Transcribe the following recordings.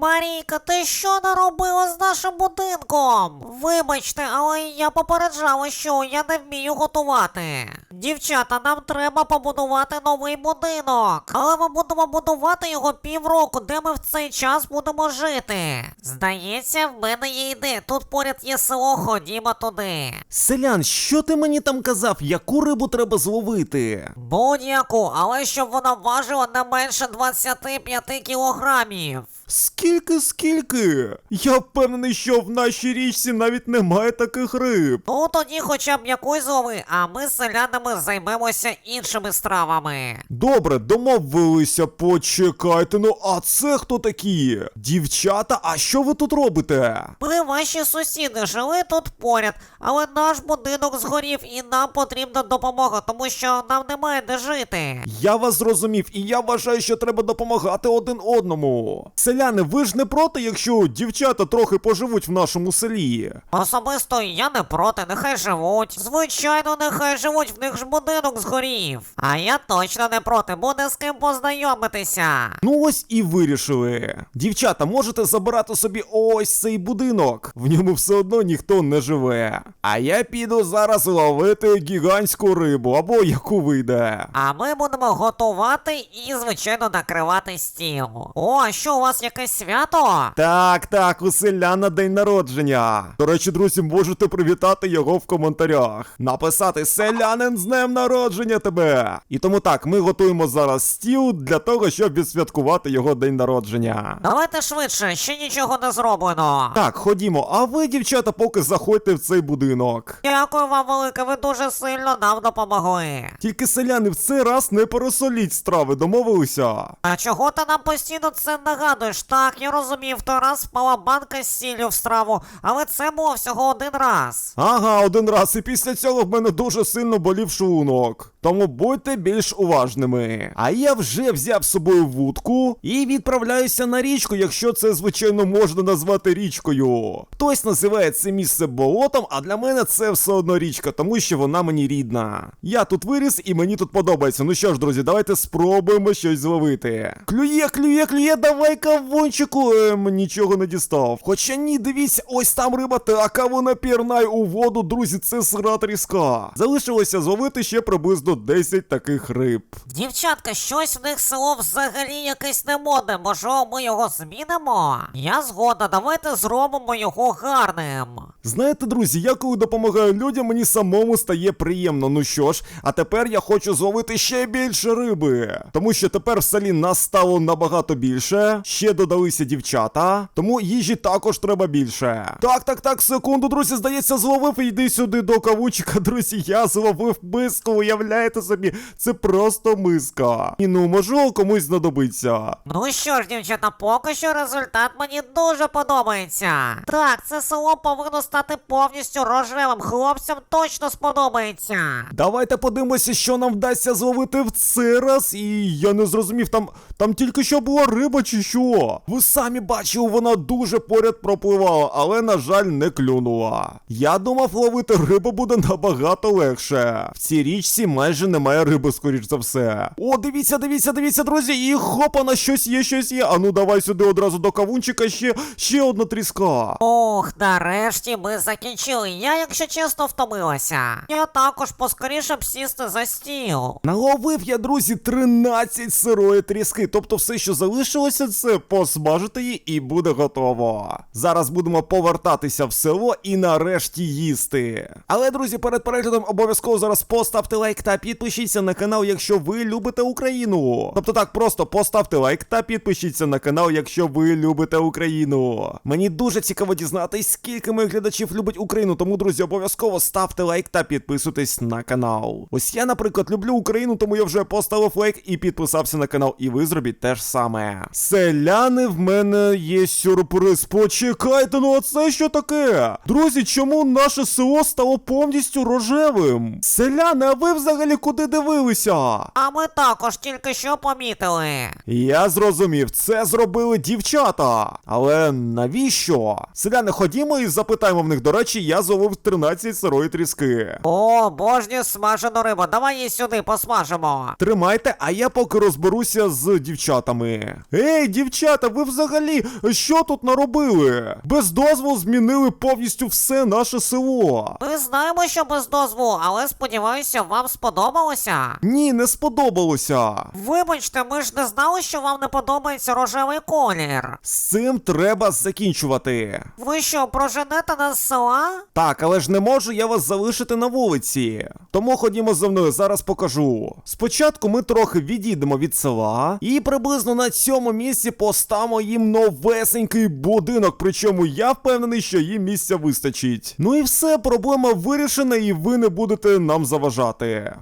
Марійка, ти що наробила з нашим будинком? Вибачте, але я попереджала, що я не вмію готувати. Дівчата, нам треба побудувати новий будинок. Але ми будемо будувати його півроку, де ми в цей час будемо жити. Здається, в мене є ідея. Тут поряд є село, ходімо туди. Селян, що ти мені там казав, яку рибу треба зловити? Будь-яку, але щоб вона важила не менше 25 кілограмів. Скільки, скільки? Я впевнений, що в нашій річці навіть немає таких риб. Ну тоді хоча б якусь злови, а ми з селянами займемося іншими стравами. Добре, домовилися, почекайте. Ну, а це хто такі? Дівчата, а що ви тут робите? Ми ваші сусіди жили тут поряд, але наш будинок згорів і нам потрібна допомога, тому що нам немає де жити. Я вас зрозумів, і я вважаю, що треба допомагати один одному. Селяни, ви ж не проти, якщо дівчата трохи поживуть в нашому селі. Особисто я не проти, нехай живуть. Звичайно, нехай живуть, в них ж будинок згорів. А я точно не проти, буде з ким познайомитися. Ну ось і вирішили. Дівчата, можете забирати собі ось цей будинок. В ньому все одно ніхто не живе. А я піду зараз ловити гігантську рибу або яку вийде. А ми будемо готувати і, звичайно, накривати стіл. О, а що у вас якесь свято? Так, так, у селяна день народження. До речі, друзі, можете привітати його в коментарях. Написати селянин з днем народження тебе. І тому так, ми готуємо зараз стіл для того, щоб відсвяткувати його день народження. Давайте швидше, ще нічого не зроблено. Так, ходімо, а ви, дівчата, поки заходьте в цей будинок. Дякую вам велике, ви дуже сильно нам допомогли. Тільки селяни в цей раз не пересоліть страви, домовилися. А чого ти нам постійно це нагадуєш? Так, я розумів, в той раз впала банка з сіллю в страву, але це було всього один раз. Ага, один раз, і після цього в мене дуже сильно болів шлунок. Тому будьте більш уважними. А я вже взяв з собою вудку і відправляюся на річку, якщо це, звичайно, можна назвати річкою. Хтось називає це місце болотом, а для мене це все одно річка, тому що вона мені рідна. Я тут виріс і мені тут подобається. Ну що ж, друзі, давайте спробуємо щось зловити. Клює, клює, клює, давай кавунчику. Ем, нічого не дістав. Хоча ні, дивіться, ось там риба така, вона пірнає у воду, друзі, це сира тріска. Залишилося зловити ще приблизно 10 таких риб. Дівчатка, щось в них село взагалі якесь немодне. Можливо, ми його змінимо? Я згодна, давайте зробимо його гарним. Знаєте, друзі, я коли допомагаю людям, мені самому стає приємно. Ну що ж, а тепер я хочу зловити ще більше риби. Тому що тепер в селі нас стало набагато більше. Ще додалися дівчата, тому їжі також треба більше. Так, так, так, секунду, друзі, здається, зловив. Йди сюди до кавучика, друзі. Я зловив миску, уявляєте собі, це просто миска. І ну, можливо, комусь знадобиться. Ну що ж, дівчата, поки що результат мені дуже подобається. Так, це село повинно стати повністю рожевим. Хлопцям точно сподобається. Давайте подивимося, що нам вдасться зловити в цей раз. І я не зрозумів, там, там тільки що була риба чи що. Ви самі бачили, вона дуже поряд пропливала, але, на жаль, не клюнула. Я думав, ловити рибу буде набагато легше. Цій річці майже немає риби, скоріш за все. О, дивіться, дивіться, дивіться, друзі, і хопа, на щось є, щось є. А ну давай сюди одразу до кавунчика ще, ще одна тріска. Ох, нарешті ми закінчили. Я, якщо чесно, втомилася. Я також поскоріше б сісти за стіл. Наловив я, друзі, 13 сирої тріски. Тобто все, що залишилося, це посмажити її і буде готово. Зараз будемо повертатися в село і нарешті їсти. Але, друзі, перед переглядом обов'язково зараз поставте лайк та підпишіться на канал, якщо ви любите Україну. Тобто так, просто поставте лайк та підпишіться на канал, якщо ви любите Україну. Мені дуже цікаво дізнатись, скільки моїх глядачів любить Україну. Тому, друзі, обов'язково ставте лайк та підписуйтесь на канал. Ось я, наприклад, люблю Україну, тому я вже поставив лайк і підписався на канал. І ви зробіть те ж саме. Селяни, в мене є сюрприз. Почекайте, ну а це що таке? Друзі, чому наше село стало повністю рожевим? Селяни. Селяни, а ви взагалі куди дивилися? А ми також тільки що помітили. Я зрозумів, це зробили дівчата. Але навіщо? Селяни, ходімо і запитаємо в них. До речі, я зловив 13 сирої тріски. О, божню смажену рибу, давай її сюди посмажимо. Тримайте, а я поки розберуся з дівчатами. Ей, дівчата, ви взагалі що тут наробили? Без дозволу змінили повністю все наше село. Ми знаємо, що без дозволу, але сподіваюся, вам сподобалося. Ні, не сподобалося. Вибачте, ми ж не знали, що вам не подобається рожевий колір. З цим треба закінчувати. Ви що, проженете нас з села? Так, але ж не можу я вас залишити на вулиці. Тому ходімо за мною, зараз покажу. Спочатку ми трохи відійдемо від села і приблизно на цьому місці поставимо їм новесенький будинок. Причому я впевнений, що їм місця вистачить. Ну і все, проблема вирішена, і ви не будете нам заважати.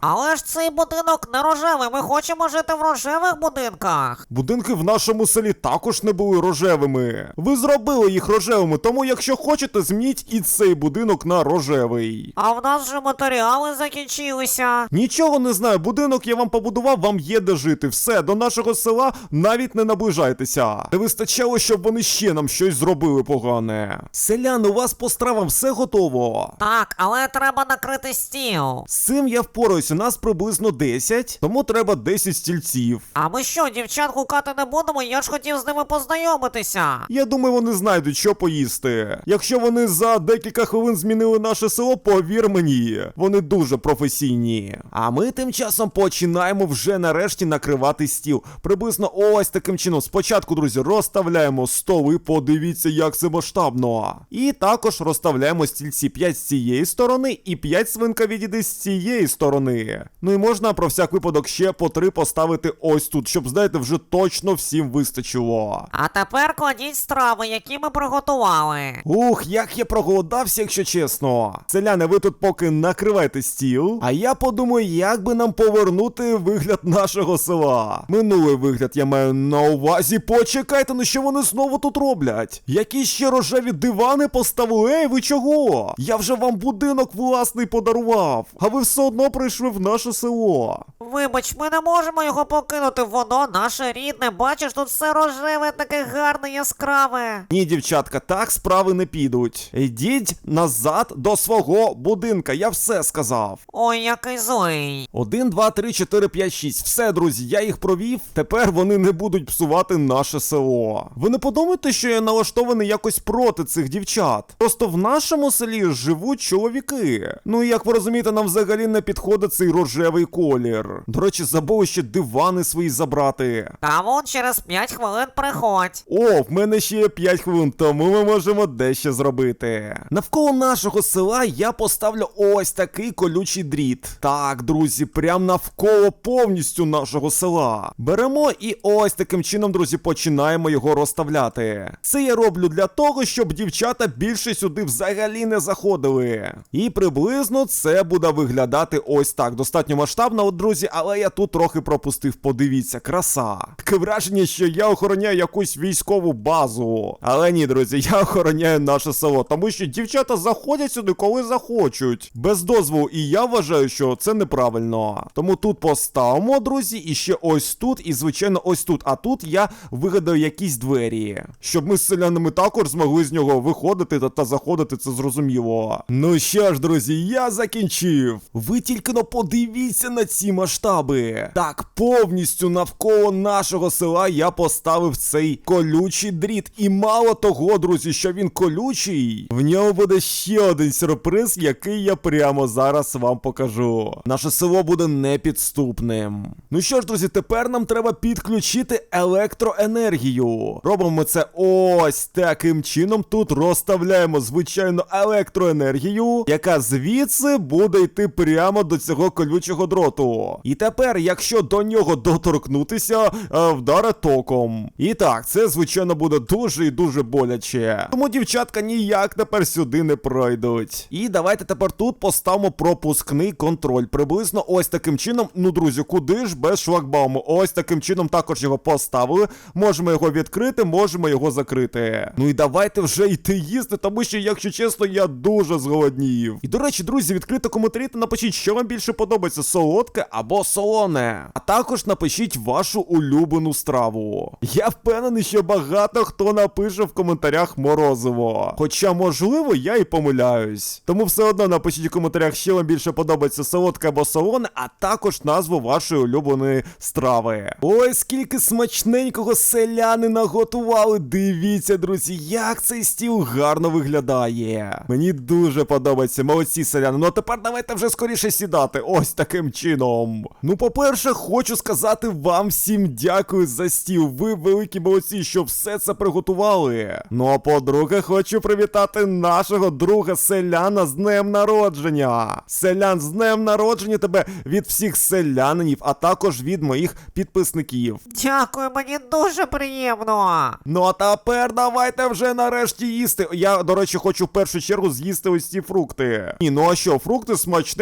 Але ж цей будинок не рожевий, ми хочемо жити в рожевих будинках. Будинки в нашому селі також не були рожевими. Ви зробили їх рожевими, тому якщо хочете, змініть і цей будинок на рожевий. А в нас вже матеріали закінчилися. Нічого не знаю, будинок я вам побудував, вам є де жити. Все, до нашого села навіть не наближайтеся. Не вистачало, щоб вони ще нам щось зробили погане. Селяни, у вас по стравам все готово. Так, але треба накрити стіл. Цим я впораюсь, у нас приблизно 10, тому треба 10 стільців. А ми що, дівчат гукати не будемо? Я ж хотів з ними познайомитися. Я думаю, вони знайдуть, що поїсти. Якщо вони за декілька хвилин змінили наше село, повір мені, вони дуже професійні. А ми тим часом починаємо вже нарешті накривати стіл. Приблизно ось таким чином. Спочатку, друзі, розставляємо столи, подивіться, як це масштабно. І також розставляємо стільці 5 з цієї сторони і 5 свинка відійде з цієї сторони. Ну і можна про всяк випадок ще по 3 поставити ось тут, щоб, знаєте, вже точно всім вистачило. А тепер кладіть страви, які ми приготували. Ух, як я проголодався, якщо чесно. Селяни, ви тут поки накривайте стіл. А я подумаю, як би нам повернути вигляд нашого села. Минулий вигляд я маю на увазі. Почекайте, ну що вони знову тут роблять? Які ще рожеві дивани поставили? Ей, ви чого? Я вже вам будинок власний подарував, а ви все одно прийшли в наше село. Вибач, ми не можемо його покинути, воно наше рідне. Бачиш, тут все рожеве, таке гарне, яскраве. Ні, дівчатка, так справи не підуть. Йдіть назад до свого будинка, я все сказав. Ой, який злий. Один, два, три, чотири, п'ять, шість. Все, друзі, я їх провів. Тепер вони не будуть псувати наше село. Ви не подумайте, що я налаштований якось проти цих дівчат. Просто в нашому селі живуть чоловіки. Ну і як ви розумієте, нам взагалі не підходить цей рожевий колір. До речі, забули ще дивани свої забрати. Та вон через 5 хвилин приходь. О, в мене ще є 5 хвилин, тому ми можемо дещо зробити. Навколо нашого села я поставлю ось такий колючий дріт. Так, друзі, прям навколо повністю нашого села. Беремо і ось таким чином, друзі, починаємо його розставляти. Це я роблю для того, щоб дівчата більше сюди взагалі не заходили. І приблизно це буде виглядати ось так. Достатньо масштабно, от, друзі, але я тут трохи пропустив. Подивіться, краса. Таке враження, що я охороняю якусь військову базу. Але ні, друзі, я охороняю наше село, тому що дівчата заходять сюди, коли захочуть. Без дозволу, і я вважаю, що це неправильно. Тому тут поставимо, друзі, і ще ось тут, і звичайно, ось тут. А тут я вигадаю якісь двері, щоб ми з селянами також змогли з нього виходити та, та заходити, це зрозуміло. Ну що ж, друзі, я закінчив. Ви тільки но подивіться на ці масштаби. Так, повністю навколо нашого села я поставив цей колючий дріт. І мало того, друзі, що він колючий, в ньому буде ще один сюрприз, який я прямо зараз вам покажу. Наше село буде непідступним. Ну що ж, друзі, тепер нам треба підключити електроенергію. Робимо це ось таким чином. Тут розставляємо звичайно електроенергію, яка звідси буде йти прямо до цього колючого дроту. І тепер, якщо до нього доторкнутися, е, вдаре током. І так, це звичайно буде дуже і дуже боляче. Тому дівчатка ніяк тепер сюди не пройдуть. І давайте тепер тут поставимо пропускний контроль. Приблизно ось таким чином. Ну, друзі, куди ж без шлагбауму? Ось таким чином також його поставили. Можемо його відкрити, можемо його закрити. Ну і давайте вже йти їсти, тому що, якщо чесно, я дуже зголоднів. І до речі, друзі, відкрито коментарі та напишіть, що вам більше подобається, солодке або солоне. А також напишіть вашу улюблену страву. Я впевнений, що багато хто напише в коментарях морозиво. Хоча, можливо, я і помиляюсь. Тому все одно напишіть у коментарях, що вам більше подобається солодке або солоне, а також назву вашої улюбленої страви. Ой, скільки смачненького селяни наготували. Дивіться, друзі, як цей стіл гарно виглядає. Мені дуже подобається. Молодці селяни. Ну а тепер давайте вже скоріше сідати. Ось таким чином. Ну, по-перше, хочу сказати вам всім дякую за стіл. Ви великі молодці, що все це приготували. Ну а по-друге, хочу привітати нашого друга селяна з днем народження. Селян з днем народження тебе від всіх селянинів, а також від моїх підписників. Дякую, мені дуже приємно. Ну а тепер давайте вже нарешті їсти. Я, до речі, хочу в першу чергу з'їсти ось ці фрукти. Ні, ну а що, фрукти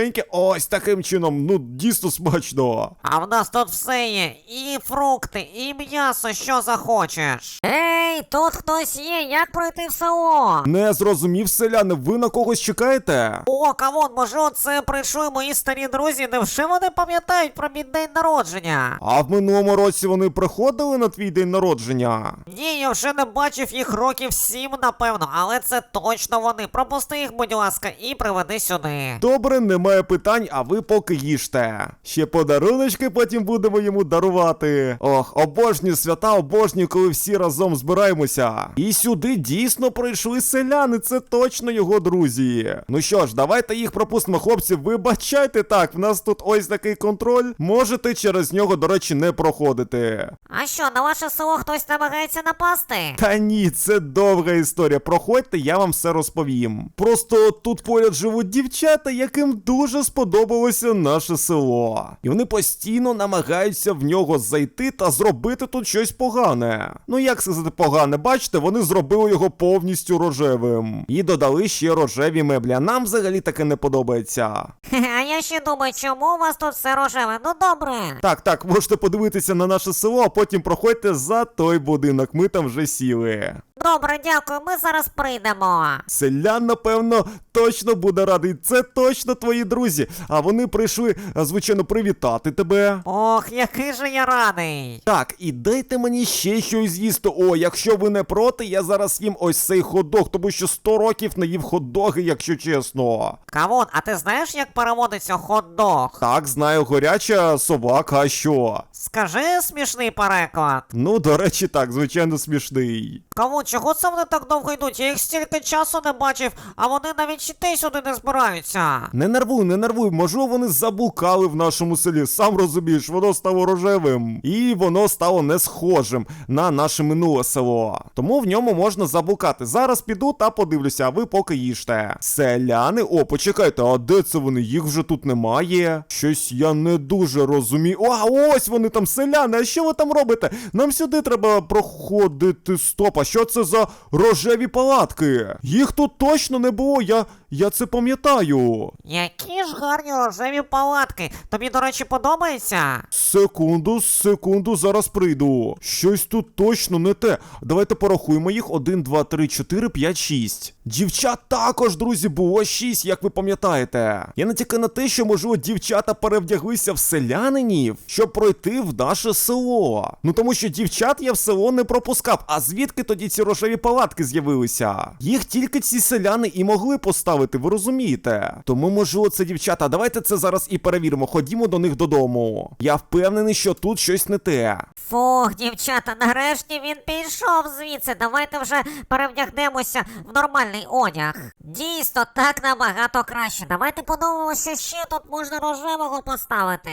смачненькі, ось таким чином, ну дійсно смачно. А в нас тут все є. І фрукти, і м'ясо, що захочеш. Ей, тут хтось є, як пройти в село? Не зрозумів селяни, ви на когось чекаєте? О, кавон, може, оце прийшли мої старі друзі, невже вони пам'ятають про мій день народження? А в минулому році вони приходили на твій день народження? Ні, я вже не бачив їх років сім, напевно, але це точно вони. Пропусти їх, будь ласка, і приведи сюди. Добре, немає питань, а ви поки їжте. Ще подаруночки потім будемо йому дарувати. Ох, обожнюю свята, обожнюю, коли всі разом збираємося. І сюди дійсно прийшли селяни, це точно його друзі. Ну що ж, давайте їх пропустимо, хлопці. Вибачайте так, в нас тут ось такий контроль. Можете через нього, до речі, не проходити. А що, на ваше село хтось намагається напасти? Та ні, це довга історія. Проходьте, я вам все розповім. Просто тут поряд живуть дівчата, яким дуже сподобалося наше село. І вони постійно намагаються в нього зайти та зробити тут щось погане. Ну як сказати погане, бачите, вони зробили його повністю рожевим. І додали ще рожеві меблі. А нам взагалі таке не подобається. А я ще думаю, чому у вас тут все рожеве? Ну добре. Так, так, можете подивитися на наше село, а потім проходьте за той будинок. Ми там вже сіли. Добре, дякую, ми зараз прийдемо. Селян, напевно, точно буде радий. Це точно твої друзі. А вони прийшли, а, звичайно, привітати тебе. Ох, який же я радий. Так, і дайте мені ще щось з'їсти. О, якщо ви не проти, я зараз їм ось цей хот-дог, тому що 100 років не їв хот-доги, якщо чесно. Кавун, а ти знаєш, як переводиться хот-дог? Так, знаю, горяча собака, а що? Скажи смішний переклад. Ну, до речі, так, звичайно, смішний. Кавун, чого це вони так довго йдуть? Я їх стільки часу не бачив, а вони навіть йти сюди не збираються. Не нервуй, не нервуй, можливо, вони заблукали в нашому селі. Сам розумієш, воно стало рожевим. І воно стало не схожим на наше минуле село. Тому в ньому можна заблукати. Зараз піду та подивлюся, а ви поки їжте. Селяни, о, почекайте, а де це вони? Їх вже тут немає. Щось я не дуже розумію. А ось вони там, селяни. А що ви там робите? Нам сюди треба проходити. Стоп, а що це за рожеві палатки? Їх тут точно не було. Я, я це пам'ятаю. Які ж гарні рожеві палатки. Тобі, до речі, подобається? Секунду, секунду, зараз прийду. Щось тут точно не те. Давайте порахуємо їх. 1, 2, 3, 4, 5, 6. Дівчат також, друзі, було 6, як ви пам'ятаєте. Я натякаю на те, що, можливо, дівчата перевдяглися в селянинів, щоб пройти в наше село. Ну тому що дівчат я в село не пропускав. А звідки тоді ці рожеві палатки з'явилися? Їх тільки ці селяни і могли поставити, ви розумієте? Тому, можливо, це дівчата. Давайте це зараз і перевіримо. Ходімо до них додому. Я впевнений, що тут щось не те. Фух, дівчата, нарешті він пішов звідси. Давайте вже перевдягнемося в нормальний одяг. Дійсно, так набагато краще. Давайте подивимося, що тут можна рожевого поставити.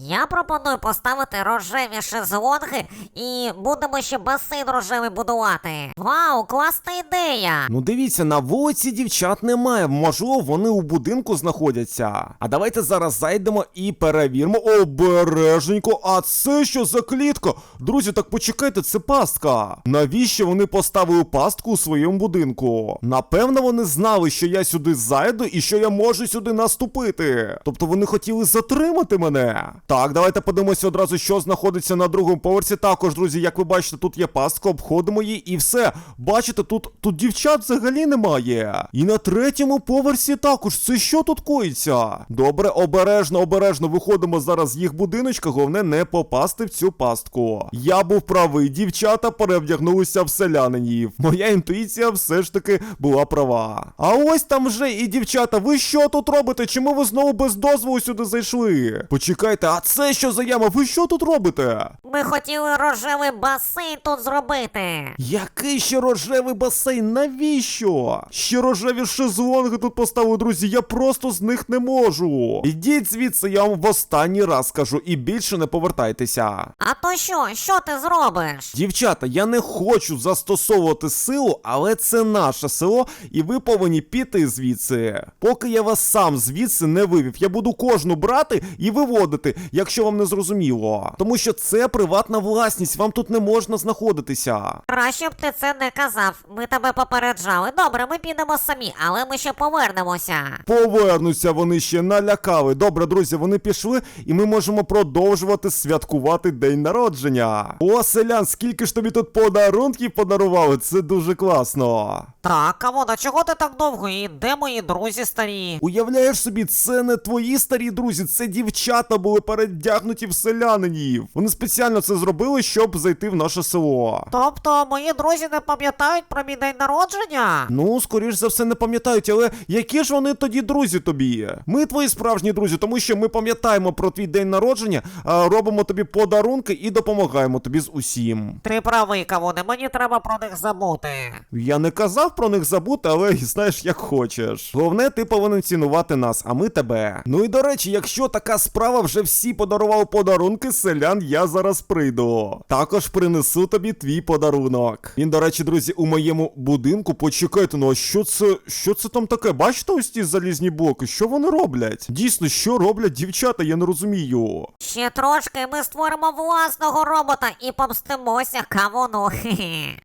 Я пропоную поставити рожеві шезлонги і будемо ще басейн рожевий будувати. Вау, класна ідея! Ну дивіться, на вулиці дівчат немає. Можливо, вони у будинку знаходяться. А давайте зараз зайдемо і перевіримо. Обережненько. А це що за клітка? Друзі, так почекайте, це пастка. Навіщо вони поставили пастку у своєму будинку? Напевно, вони знали, що я сюди зайду і що я можу сюди наступити. Тобто вони хотіли затримати мене. Так, давайте подивимося одразу, що знаходиться на другому поверсі. Також, друзі, як ви бачите, тут є пастка, обходимо її і все. Бачите, тут, тут дівчат взагалі немає. І на третьому поверсі також. Це що тут коїться? Добре, обережно, обережно виходимо зараз з їх будиночка, головне не попасти в цю пастку. Я був правий, дівчата перевдягнулися в селянинів. Моя інтуїція все ж таки була права. А ось там вже і дівчата, ви що тут робите? Чому ви знову без дозволу сюди зайшли? Почекайте, а це що за яма? Ви що тут робите? Ми хотіли рожевий басейн тут зробити. Який ще рожевий басейн? Навіщо? Ще рожеві шезлонги тут поставили, друзі. Я просто з них не можу. Ідіть звідси, я вам в останній раз скажу, і більше не повертайтеся. А то що? Що ти зробиш? Дівчата, я не хочу застосовувати силу, але це наше село, і ви повинні піти звідси. Поки я вас сам звідси не вивів, я буду кожну брати і виводити, якщо вам не зрозуміло. Тому що це приватна власність, вам тут не можна знаходитися. Краще б ти це не казав. Ми тебе попереджали. Добре, ми підемо самі, але ми ще повернемося. Повернуться вони ще налякали. Добре, друзі, вони пішли, і ми можемо продовжувати святкувати день народження. О, селян, скільки ж тобі тут подарунків подарували? Це дуже класно. Так, Кавона, чого ти так довго? І де мої друзі старі? Уявляєш собі, це не твої старі друзі, це дівчата були передягнуті в селянинів. Вони спеціально це зробили, щоб зайти в наше село. Тобто мої друзі не пам'ятають про мій день народження? Ну, скоріш за все, не пам'ятають, але які ж вони тоді друзі тобі? Ми твої справжні друзі, тому що ми пам'ятаємо про твій день народження, а, робимо тобі подарунки і допомагаємо тобі з усім. Ти правий, Кавуне, мені треба про них забути. Я не казав про них забути, але знаєш, як хочеш. Головне, ти повинен цінувати нас, а ми тебе. Ну і до речі, якщо така справа вже всі подарували подарунки, селян, я зараз прийду. Також принесу тобі твій подарунок. Він, до речі, друзі, у моєму будинку. Почекайте, ну а що це? Що це там таке? Бачите ось ті залізні блоки? Що вони роблять? Дійсно, що роблять дівчата, я не розумію. Ще трошки ми створимо власного робота і помстимося кавуну.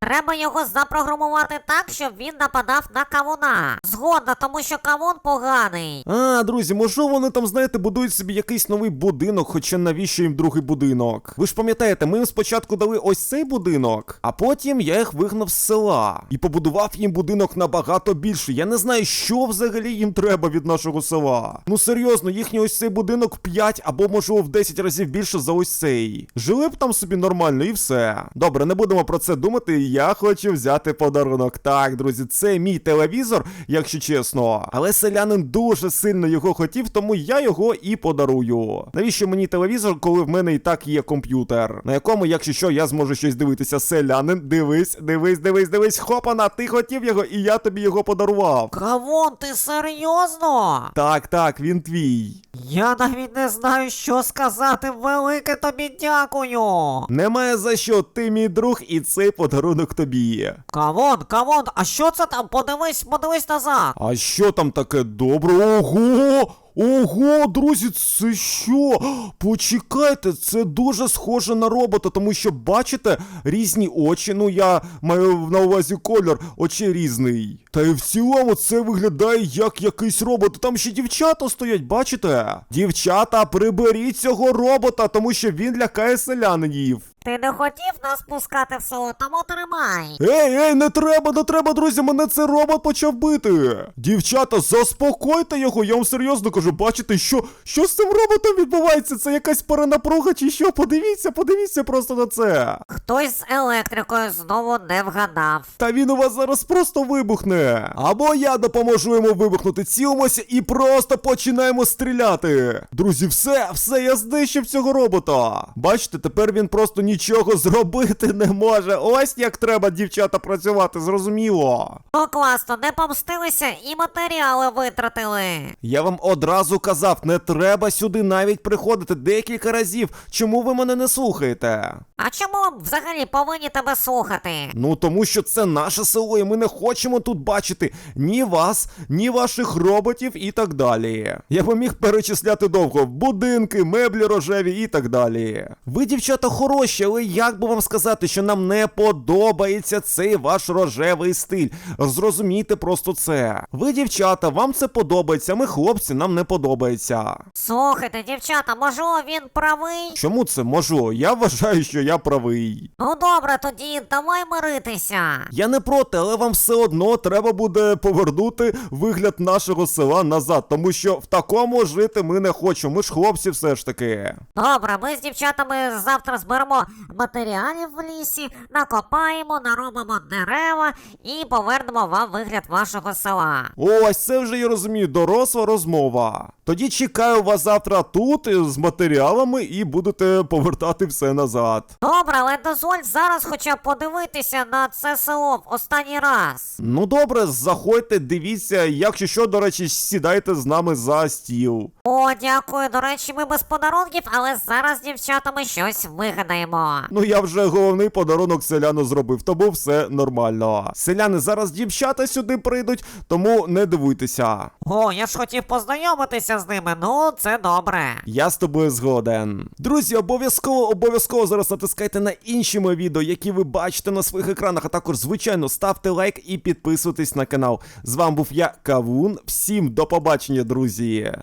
Треба його запрограмувати так, щоб він нападав на кавуна. Згодна, тому що кавун поганий. А, друзі, може вони там, знаєте, будують собі якийсь новий будинок, хоча навіщо їм другий будинок? Ви ж пам'ятаєте, ми їм спочатку дали ось цей будинок, а потім я їх вигнав з села і побудував їм будинок набагато більше. Я не знаю, що взагалі їм треба від нашого села. Ну серйозно, їхній ось цей будинок 5 або можливо в 10 разів більше за ось цей. Жили б там собі нормально і все. Добре, не будемо про це думати. Я хочу взяти подарунок. Так, друзі, це мій телевізор, якщо чесно. Але селянин дуже сильно його хотів, тому я його і подарую. Навіщо мені телевізор, коли в мене і так є комп'ютер, на якому, якщо що, я зможу щось дивитися. Селянин, дивись, дивись, дивись, дивись. Хопана, ти хотів його, і я тобі його подарував. Кавун, ти серйозно? Так, так, він твій. Я навіть не знаю, що сказати. Велике тобі дякую. Немає за що, ти мій друг, і цей подарунок тобі. Кавун, кавун, а що це там? Подивись, подивись назад. А що там таке добре? Ого! Ого, друзі, це що? Почекайте, це дуже схоже на робота, тому що бачите різні очі. Ну я маю на увазі колір, очі різний. Та й в цілому це виглядає як якийсь робот. Там ще дівчата стоять, бачите? Дівчата, приберіть цього робота, тому що він лякає селянинів. Ти не хотів нас пускати в село, тому тримай. Ей, ей, не треба, не треба, друзі, мене цей робот почав бити. Дівчата, заспокойте його, я вам серйозно кажу, бачите, що, що з цим роботом відбувається? Це якась перенапруга чи що? Подивіться, подивіться просто на це. Хтось з електрикою знову не вгадав. Та він у вас зараз просто вибухне. Або я допоможу йому вибухнути, цілимося і просто починаємо стріляти. Друзі, все, все, я знищив цього робота. Бачите, тепер він просто нічого зробити не може. Ось як треба, дівчата, працювати, зрозуміло. Ну класно, не помстилися і матеріали витратили. Я вам одразу казав, не треба сюди навіть приходити декілька разів. Чому ви мене не слухаєте? А чому взагалі повинні тебе слухати? Ну тому що це наше село, і ми не хочемо тут бачити ні вас, ні ваших роботів і так далі. Я би міг перечисляти довго будинки, меблі рожеві і так далі. Ви, дівчата, хороші, але як би вам сказати, що нам не подобається цей ваш рожевий стиль. Зрозумійте просто це. Ви, дівчата, вам це подобається, ми хлопці, нам не подобається. Слухайте, дівчата, можливо, він правий? Чому це можу? Я вважаю, що я правий. Ну добре, тоді давай миритися. Я не проти, але вам все одно треба буде повернути вигляд нашого села назад, тому що в такому жити ми не хочемо. Ми ж хлопці все ж таки. Добре, ми з дівчатами завтра зберемо матеріалів в лісі, накопаємо, наробимо дерева і повернемо вам вигляд вашого села. Ось це вже я розумію, доросла розмова. Тоді чекаю вас завтра тут з матеріалами і будете повертати все назад. Добре, але дозволь зараз хоча б подивитися на це село в останній раз. Ну добре, заходьте, дивіться, якщо що, до речі, сідайте з нами за стіл. О, дякую. До речі, ми без подарунків, але зараз з дівчатами щось вигадаємо. Ну я вже головний подарунок селяну зробив, тому все нормально. Селяни зараз дівчата сюди прийдуть, тому не дивуйтеся. О, я ж хотів познайомитися з ними. Ну, це добре. Я з тобою згоден. Друзі, обов'язково, обов'язково зараз натискайте на інші мої відео, які ви бачите на своїх екранах. А також, звичайно, ставте лайк і підписуйтесь на канал. З вами був я, Кавун. Всім до побачення, друзі.